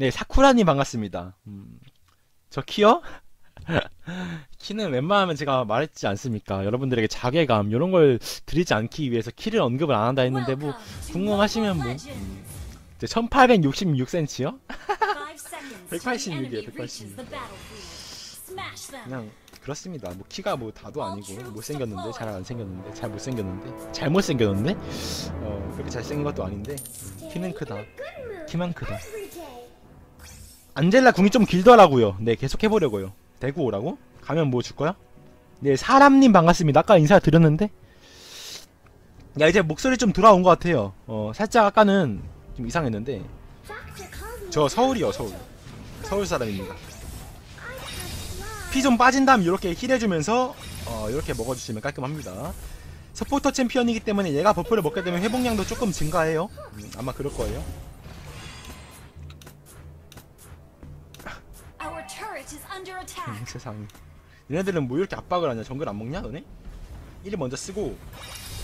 네, 사쿠라님 반갑습니다. 음, 저 키요? 키는 웬만하면 제가 말했지 않습니까? 여러분들에게 자괴감 이런 걸 드리지 않기 위해서 키를 언급을 안 한다 했는데 뭐 궁금하시면 뭐 음, 1866cm요? 186이에요, 186. 그냥 그렇습니다. 뭐 키가 뭐 다도 아니고 못생겼는데 잘 안 생겼는데 잘 못생겼는데 잘 못 생겼는데 어 그렇게 잘생긴 것도 아닌데 음, 키는 크다. 키만 크다. 안젤라 궁이 좀 길더라고요. 네 계속 해보려고요. 대구 오라고? 가면 뭐 줄 거야? 네 사람님 반갑습니다. 아까 인사 드렸는데 야 이제 목소리 좀 돌아온 것 같아요. 어 살짝 아까는 좀 이상했는데 저 서울이요 서울 서울 사람입니다. 피 좀 빠진 다음 이렇게 힐해주면서 어, 이렇게 먹어주시면 깔끔합니다. 서포터 챔피언이기 때문에 얘가 버프를 먹게 되면 회복량도 조금 증가해요. 음, 아마 그럴 거예요. 세상. 얘네들은 뭐 이렇게 압박을 하냐? 정글 안 먹냐, 너네? 1을 먼저 쓰고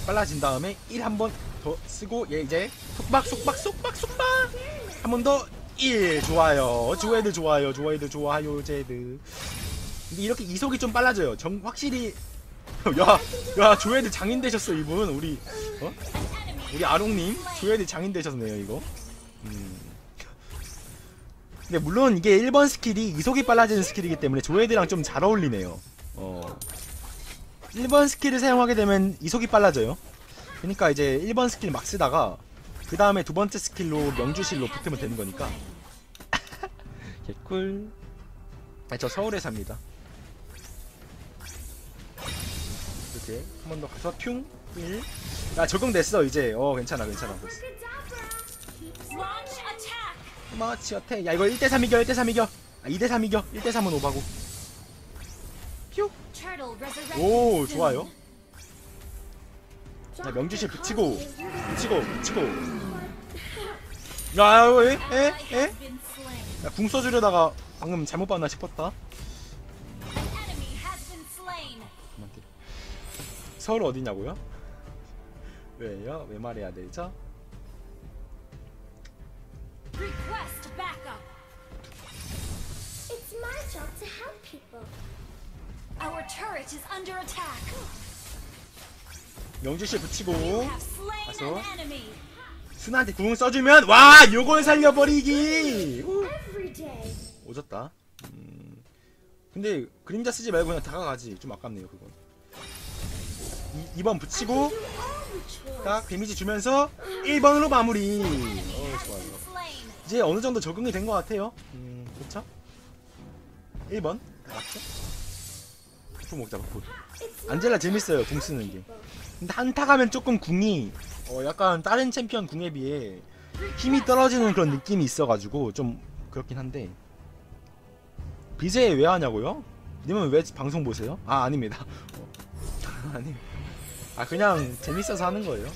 빨라진 다음에 1 한 번 더 쓰고 얘 이제 속박 속박 속박 속박 한 번 더 1 좋아요. 조애들 좋아요. 조애들 좋아요. 제들. 근데 이렇게 이속이 좀 빨라져요. 정 확실히 야, 야, 조애들 장인 되셨어, 이분. 우리 어? 우리 아롱님 조애들 장인 되셨네요, 이거. 음. 근데 물론 이게 1번 스킬이 이속이 빨라지는 스킬이기 때문에 조애들랑 좀 잘 어울리네요. 어. 1번 스킬을 사용하게 되면 이속이 빨라져요. 그러니까 이제 1번 스킬 막 쓰다가 그 다음에 두 번째 스킬로 명주실로 붙으면 되는 거니까. 개꿀. 아, 저 서울에 삽니다. 이렇게 한 번 더 가서 튠 1. 야 적응됐어 이제. 어 괜찮아 괜찮아. 됐어. 마치 어때? 야 이거 1대3 이겨 1대3 이겨. 아 2대3 이겨. 1대3은 오바고. 퓨. 오. 좋아요. 야 명주실 붙이고 붙이고 붙이고. 야 왜? 에? 에? slain. 야궁 써주려다가 방금 잘못 봤나 싶었다. 서울 어디냐고요? 왜요? 왜 말해야 되죠? Request backup. It's my job to help people. Our turret is under attack. 붙이고 You have slain 가서. an enemy. 순한테 궁 써주면 와 요걸 살려버리기. 오졌다. 음, 근데 그림자 쓰지 말고 그냥 다가가지. 좀 아깝네요 그건. 이, 2번 붙이고. 딱 데미지 주면서 1번으로 마무리. 어 좋아요. 이제 어느 정도 적응이 된 것 같아요. 음 그렇죠? 1번 맞죠? 버프 먹자 my 안젤라 재밌어요 궁 쓰는 게. 근데 한타 가면 조금 궁이 어 약간 다른 챔피언 궁에 비해 힘이 떨어지는 그런 느낌이 있어가지고 좀 그렇긴 한데 BJ 왜 하냐고요? 님은 왜 방송 보세요? 아 아닙니다. 어, 아니 아 그냥 재밌어서 하는 거예요.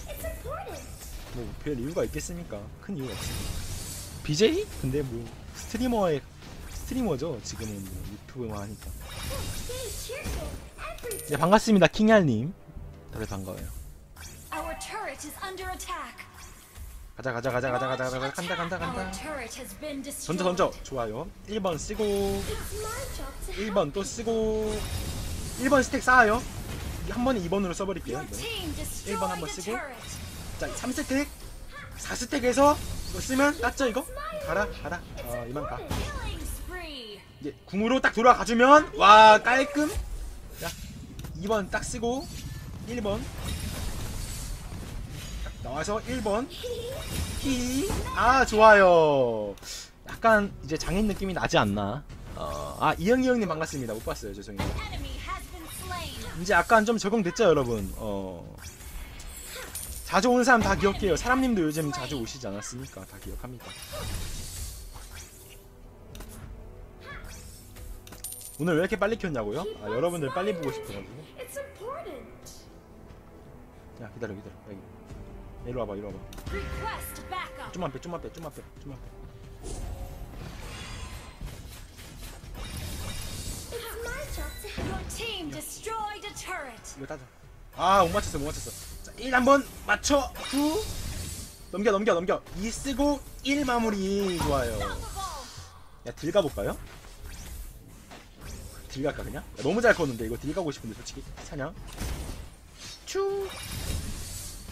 뭐 별 이유가 있겠습니까? 큰 이유가 없습니다. BJ? 근데 뭐 스트리머의 스트리머죠. 지금은 뭐 유튜브만 하니까. 네 반갑습니다 킹얄님. 다들 반가워요. 가자 가자 가자 가자 가자 가자 간다 간다 간다. 던져. 던져 좋아요 1번 쓰고 It's my job to help. 1번 또 쓰고 1번 스택 쌓아요 한 번에 2번으로 써버릴게요 Your 이거. team destroyed 일번 한번 a 쓰고. 자 3스택 4스택에서 이거 쓰면 땄죠 이거? 가라 가라. 어 이만 가. 이제 궁으로 딱 돌아가 주면 와 깔끔. 자 2번 딱 쓰고 1번. 딱 나와서 1번. 히아 좋아요. 약간 이제 장인 느낌이 나지 않나. 어, 아 이영이 형님 반갑습니다. 못 봤어요 죄송해요. 이제 약간 좀 적응됐죠 여러분? 어 자주 오는 사람 다 기억해요. 사람님도 요즘 자주 오시지 않았습니까? 다 기억합니다 오늘 왜 이렇게 빨리 켰냐고요? 아 여러분들 빨리 보고 싶어가지고. 야 기다려 기다려. 여기 이리 와봐 이리 와봐. 좀만 빼 좀만 빼 좀만 빼 좀만 빼. 이거 따져 아못 맞췄어 못 맞췄어. 자 1 한번 맞춰. 9 넘겨 넘겨 넘겨. 2 쓰고 1 마무리. 좋아요. 야, 딜 가볼까요? 딜 갈까 그냥? 야, 너무 잘 컸는데 이거 딜 가고 싶은데 솔직히. 사냥. 추.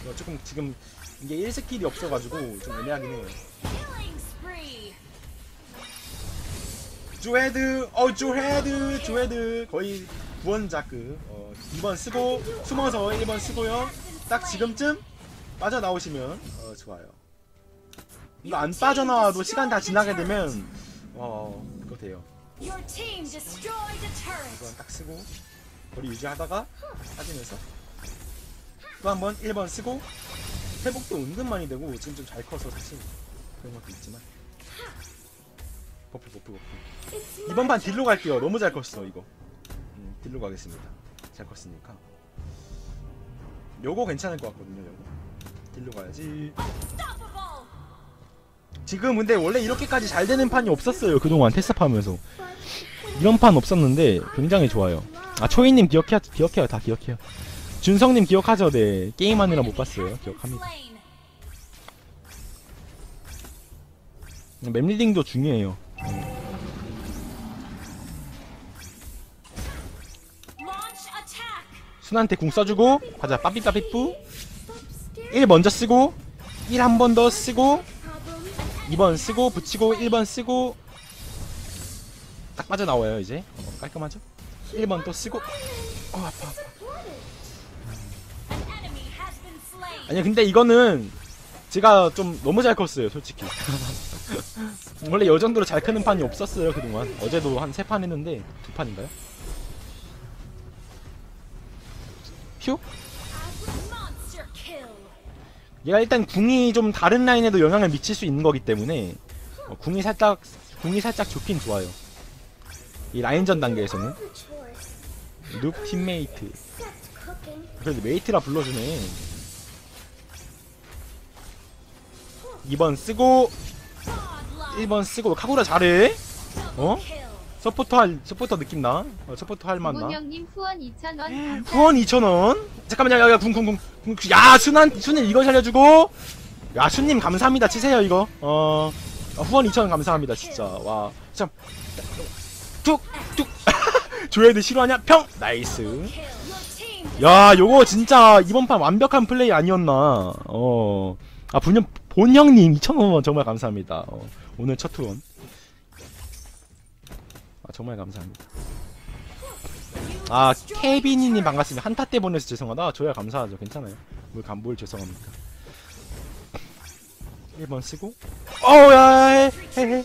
이거 조금 지금 이게 1스킬이 없어가지고 좀 애매하긴 해요. 조헤드 어 조헤드 조헤드. 거의 구원자급. 어, 2번 쓰고 숨어서 1번 쓰고요 딱 지금쯤 빠져나오시면 어, 좋아요. 이거 안 빠져나와도 시간 다 지나게 되면 어 그거 돼요. 이번 딱 쓰고 거리 유지하다가 빠지면서 또 한 번 1번 쓰고 회복도 은근 많이 되고 지금 좀 잘 커서 사실 그런 것도 있지만. 버프 버프 버프. 이번 판 job 딜로 갈게요. 너무 잘 컸어 이거. 음, 딜로 가겠습니다. 잘 컸으니까 요거 괜찮을 것 같거든요 요거 딜로 가야지. 지금 근데 원래 이렇게까지 잘 되는 판이 없었어요 그동안 테스트하면서 이런 판 없었는데 굉장히 좋아요. 아 초이님 기억해 기억해요 다 기억해요. 준성님 기억하죠? 네 게임하느라 못 봤어요. Has been 기억합니다. slain. 맵 리딩도 중요해요. 순한테 궁 써주고 가자 빠삐빠삐뿌 stop staring 1 먼저 쓰고 1 한 번 더 쓰고 problems. 2번 쓰고 붙이고 1번 쓰고 딱 빠져나와요 이제 어, 깔끔하죠? 1번 또 쓰고 어 아파 아파. 아니 근데 이거는 제가 좀 너무 잘 컸어요 솔직히 원래 이 정도로 잘 크는 판이 없었어요 그동안 어제도 한 세 판 했는데 두 판인가요? 휴? 얘가 일단 궁이 좀 다른 라인에도 영향을 미칠 수 있는 거기 때문에 어, 궁이 살짝 궁이 살짝 좋긴 좋아요 이 라인전 단계에서는. 눕 팀메이트. 그래도 메이트라 불러주네 2번 쓰고 Godlike. 1번 쓰고 카구라 잘해 어? 서포터 할 서포터 느낌 나. 어, 서포터 할 맛 나. 문영님 후원 2,000원 감사. 후원 2,000원. 잠깐만요. 야, 야, 궁, 궁, 궁. 궁. 야, 순한, 순님 이거 살려주고. 야, 순님 감사합니다. 치세요, 이거. 어, 어, 후원 2,000원 감사합니다, 진짜. 와. 참. 툭, 툭. 조회드 싫어하냐? 평! 나이스. 야, 요거 진짜 이번 판 완벽한 플레이 아니었나. 어. 아, 본형, 본형님 2,000원 정말 감사합니다. 어, 오늘 첫 후원. 아, 정말 감사합니다. 아, 케비니님 반갑습니다. 한타 때 보내서 죄송하다. 저야 감사하죠. 괜찮아요. 뭘, 감, 뭘 죄송합니까. 1번 쓰고. 어우, 야, 해, 해, 해.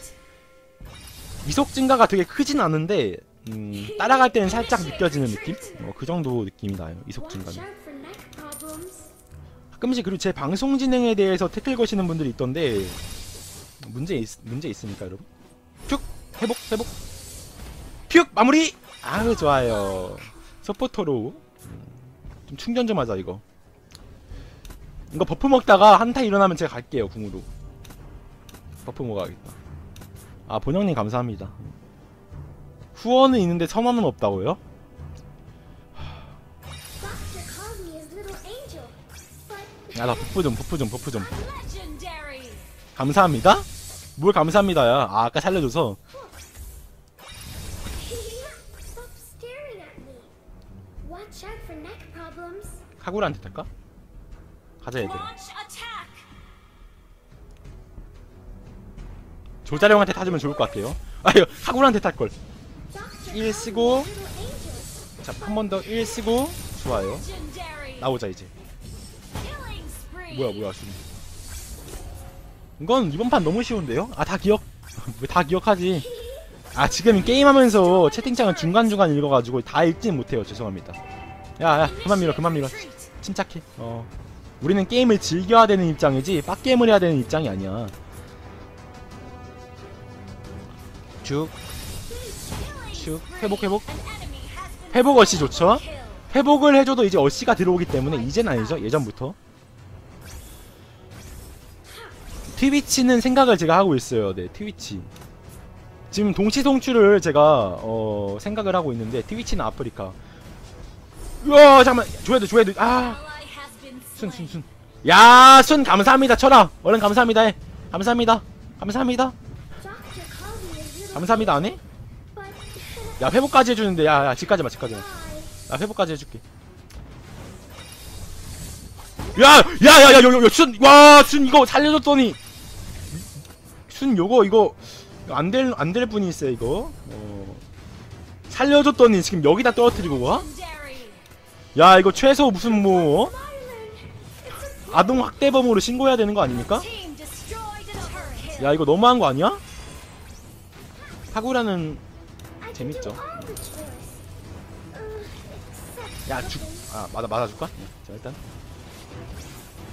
이속 증가가 되게 크진 않은데, 음, 따라갈 때는 살짝 느껴지는 느낌? 어, 그 정도 느낌이 나요. 이속 증가는. 가끔씩 그리고 제 방송 진행에 대해서 태클 거시는 분들이 있던데, 문제, 있, 문제 있습니까, 여러분? 쭉! 회복, 회복. 퓨! 마무리! 아유, 좋아요. 서포터로. 음, 좀 충전 좀 하자, 이거. 이거 버프 먹다가 한타 일어나면 제가 갈게요, 궁으로. 버프 먹어야겠다. 아, 본영님 감사합니다. 후원은 있는데 선언은 없다고요? Doctor calls me his little angel. But 야, 나 버프 좀, 버프 좀, 버프 좀. 감사합니다? 뭘 감사합니다야. 아, 아까 살려줘서. 카구라한테 탈까? 가자, attack. 조자룡한테 타주면 좋을 것 같아요. 아유, 카구라한테 탈걸. Doctor 1 calls me 쓰고. 자, 한 번 더 1 쓰고, 좋아요. 나오자, 이제. 뭐야, 뭐야, 수 이건 이번 판 너무 쉬운데요? 아, 다 기억. 왜 다 기억하지? 아, 지금 게임하면서 채팅창을 중간중간 읽어가지고 다 읽진 못해요. 죄송합니다. 야, 야, 그만 밀어, 그만 밀어. 침착해. 어. 우리는 게임을 즐겨야 되는 입장이지 빡게임을 해야 되는 입장이 아니야. 쭉, 쭉, 회복, 회복. 회복 어시 좋죠? 회복을 해줘도 이제 어시가 들어오기 때문에 이젠 아니죠. 예전부터. 트위치는 생각을 제가 하고 있어요. 네, 트위치. 지금 동시 송출을 제가 어, 생각을 하고 있는데 트위치는 아프리카. 우와 잠깐만 조회도 조회도 아 Ally has been 순순 slain. 순. 야, 순 감사합니다. 철아. 얼른 감사합니다. 해. 감사합니다. 감사합니다. 감사합니다 안 해? But 야 회복까지 해주는데 야야 집까지 마 집까지 why? 마나 회복까지 해줄게 야야야야야 순와순 이거 살려줬더니 순 요거 이거 안될 안될 뿐일세 이거 어. 살려줬더니 지금 여기다 떨어뜨리고 와? 야 이거 최소 무슨 뭐 어? 아동 학대범으로 신고해야 되는 거 아닙니까? 야 이거 너무한 거 아니야? can 재밌죠. 야 죽. 아 맞아 맞아줄까? 자 일단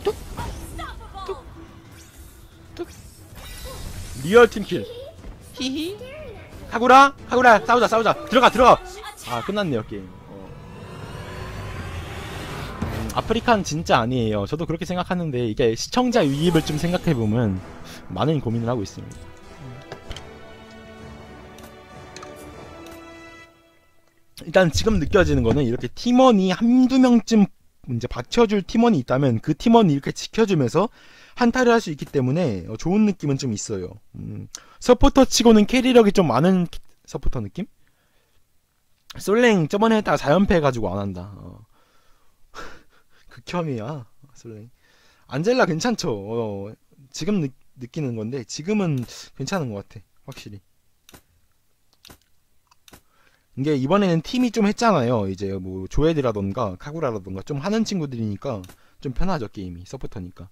Unstoppable. 리얼 팀킬. 히히. 하구라 하구라 싸우자 싸우자 들어가 들어가. 아 끝났네요 게임. 아프리카는 진짜 아니에요. 저도 그렇게 생각하는데 이게 시청자 유입을 좀 생각해 보면 많은 고민을 하고 있습니다. 일단 지금 느껴지는 거는 이렇게 팀원이 한두 명쯤 이제 받쳐줄 팀원이 있다면 그 팀원이 이렇게 지켜주면서 한타를 할 수 있기 때문에 어, 좋은 느낌은 좀 있어요. 음, 서포터 치고는 캐리력이 좀 많은 키- 서포터 느낌? 솔랭 저번에 했다가 4연패 해가지고 안 한다. 어. 극혐이야 솔랭. 안젤라 괜찮죠. 어, 지금 느, 느끼는 건데 지금은 괜찮은 것 같아. 확실히. 이게 이번에는 팀이 좀 했잖아요. 이제 뭐 조에드라던가 카구라라던가 좀 하는 친구들이니까 좀 편하죠 게임이 서포터니까.